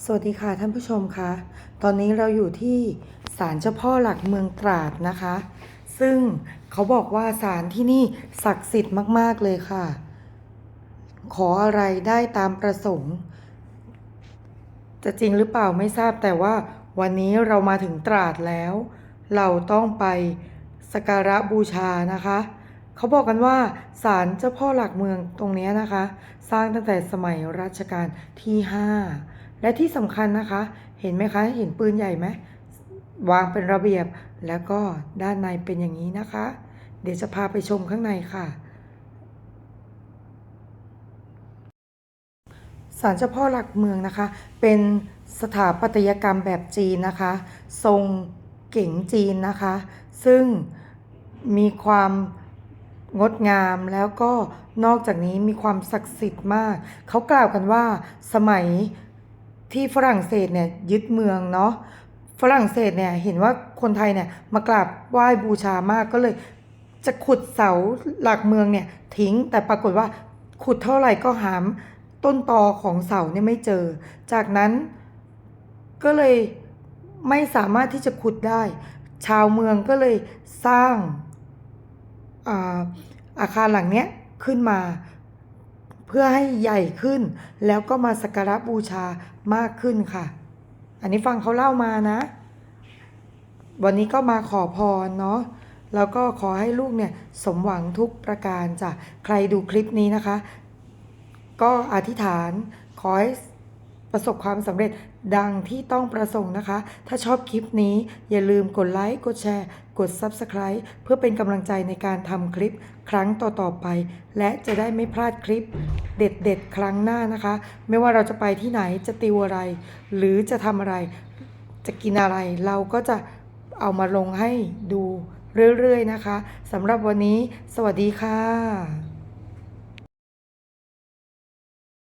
สวัสดีค่ะท่านผู้ชมคะ ตอนนี้เราอยู่ที่ศาลเจ้าพ่อหลักเมืองตราดนะคะ ซึ่งเขาบอกว่าศาลที่นี่ศักดิ์สิทธิ์มาก ๆ เลยค่ะ ขออะไรได้ตามประสงค์ จะจริงหรือเปล่าไม่ทราบแต่ว่าวันนี้เรามาถึงตราดแล้ว เราต้องไปสักการะบูชานะคะ เขาบอกกันว่าศาลเจ้าพ่อหลักเมืองตรงนี้นะคะ สร้างตั้งแต่สมัยรัชกาลที่ 5 และที่สำคัญนะคะ เห็นไหมคะ เห็นปืนใหญ่ไหมวางเป็นระเบียบแล้วก็ด้านในเป็นอย่างนี้นะคะ เดี๋ยวจะพาไปชมข้างในค่ะศาลเจ้าพ่อหลักเมืองนะคะ เป็นสถาปัตยกรรมแบบจีนนะคะ ทรงเก๋งจีนนะคะ ซึ่งมีความ งดงามแล้วก็นอกจากนี้มีความศักดิ์สิทธิ์มาก เขากล่าวกันว่าสมัยที่ฝรั่งเศสเนี่ยยึดเมืองเนาะฝรั่งเศสเนี่ยเห็นว่าคนไทยเนี่ยมากราบไหว้บูชามากก็เลย จะขุดเสาหลักเมืองเนี่ยทิ้งแต่ปรากฏว่าขุดเท่าไหร่ก็หามต้นตอของเสาเนี่ยไม่เจอ จากนั้นก็เลยไม่สามารถที่จะขุดได้ ชาวเมืองก็เลยสร้าง อาคารหลังเนี้ยขึ้นมา เพื่อให้ใหญ่ขึ้น แล้วก็มาสักการะบูชามากขึ้นค่ะ อันนี้ฟังเขาเล่ามานะ วันนี้ก็มาขอพรเนาะแล้วก็ขอให้ลูกเนี่ยสมหวังทุกประการจ้ะใครดูคลิปนี้นะคะ ก็อธิษฐานขอให้ ประสบความสำเร็จดังที่ต้องประสงค์นะคะ ถ้าชอบคลิปนี้อย่าลืมกดไลค์ กดแชร์ กด Subscribe เพื่อเป็นกำลังใจในการทำคลิปครั้งต่อๆไป และจะได้ไม่พลาดคลิปเด็ดๆ ครั้งหน้านะคะ ไม่ว่าเราจะไปที่ไหนจะติวอะไร หรือจะทำอะไร จะกินอะไร เราก็จะเอามาลงให้ดูเรื่อยๆนะคะสำหรับวันนี้ สวัสดีค่ะ